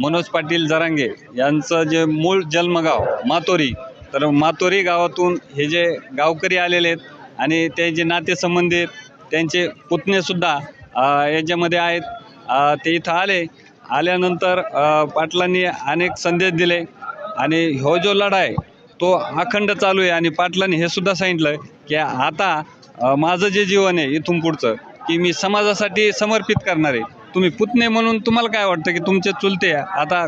मनोज पाटील जरांगे यांचं जे मूळ जन्मगाव मातोरी तर मातोरी गावातून हे जे गावकरी आलेले आहेत आणि ते जे नातेसंबंधी आहेत त्यांचे पुतणेसुद्धा याच्यामध्ये आहेत. ते इथं आले. आल्यानंतर पाटलांनी अनेक संदेश दिले. आणि ह्यो जो लढा आहे तो अखंड चालू आहे. आणि पाटलांनी हे सुद्धा सांगितलं की आता माझं जे जीवन आहे इथून पुढचं की मी समाजासाठी समर्पित करणार आहे. तुम्ही पुतणे म्हणून तुम्हाला काय वाटतं की तुमचे चुलते आता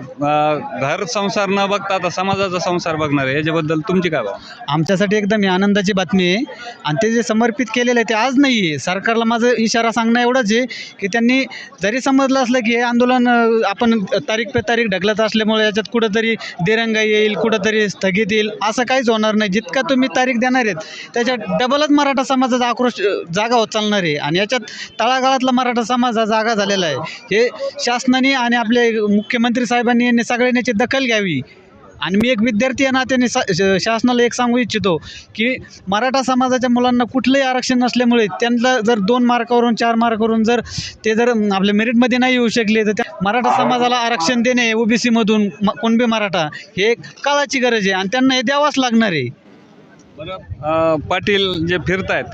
घर संसार न बघता आता समाजाचा संसार बघणार आहे याच्याबद्दल तुमची काय भाव आमच्यासाठी एकदम ही आनंदाची बातमी आहे. आणि ते जे समर्पित केलेलं आहे ते आज नाही आहे. सरकारला माझं इशारा सांगणं एवढंच आहे की त्यांनी जरी समजलं असलं की हे आंदोलन आपण तारीख पे तारीख ढकलत असल्यामुळे याच्यात कुठंतरी दिरंगाई येईल कुठंतरी स्थगित येईल असं काहीच होणार नाही. जितका तुम्ही तारीख देणार आहेत त्याच्यात डबलच मराठा समाजाचा आक्रोश जागा होत चालणार आहे. आणि याच्यात तळागाळातला मराठा समाज हा जागा झालेला आहे. हे शासनाने आणि आपले मुख्यमंत्री साहेबांनी यांनी सगळ्यांनी याची दखल घ्यावी. आणि मी एक विद्यार्थी या नात्याने सा श- शासनाला एक सांगू इच्छितो की मराठा समाजाच्या मुलांना कुठलंही आरक्षण नसल्यामुळे त्यांना जर दोन मार्कावरून चार मार्कावरून जर ते जर आपल्या मेरिटमध्ये नाही येऊ शकले तर त्या मराठा समाजाला आरक्षण देणे ओबीसीमधून म कोणबी मराठा हे एक काळाची गरज आहे आणि त्यांना हे द्यावंच लागणार आहे. बरं पाटील जे फिरतायत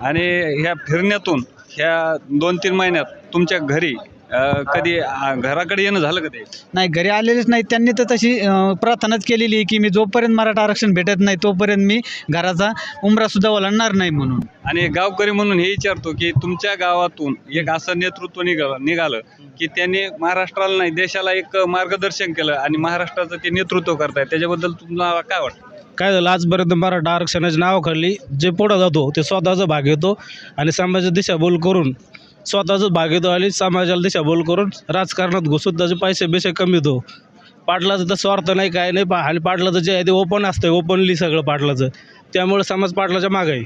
आणि ह्या फिरण्यातून ह्या दोन तीन महिन्यात तुमच्या घरी अ, कधी घराकडे येणं झालं का ते? नाही घरी आलेलेच नाही त्यांनी तर तशी अं, प्रार्थनाच केलेली आहे की मी जोपर्यंत मराठा आरक्षण भेटत नाही तोपर्यंत मी घराचा उमरासुद्धा ओलांडणार नाही म्हणून. आणि गावकरी म्हणून हे विचारतो की तुमच्या गावातून एक असं नेतृत्व निघालं निघालं की त्यांनी महाराष्ट्राला नाही देशाला एक मार्गदर्शन केलं आणि महाराष्ट्राचं ते नेतृत्व करतायत त्याच्याबद्दल तुम्हाला काय वाटतं? काय झालं? आजपर्यंत मराठा आरक्षणाच्या नावाखाली जे पुढं जातो ते स्वतःचा भाग घेतो आणि समाजाची दिशाभूल करून स्वतःच भाग आली समाजाला दिशाभूल करून राजकारणात घुसून त्याचे पैसे बिसे कमीतो पाटलाचं तर स्वार्थ नाही काय नाही पा आणि पाटलाचं जे आहे ते ओपन असतं ओपनली सगळं पाटलाचं. त्यामुळे समाज पाटलाच्या मागं आहे.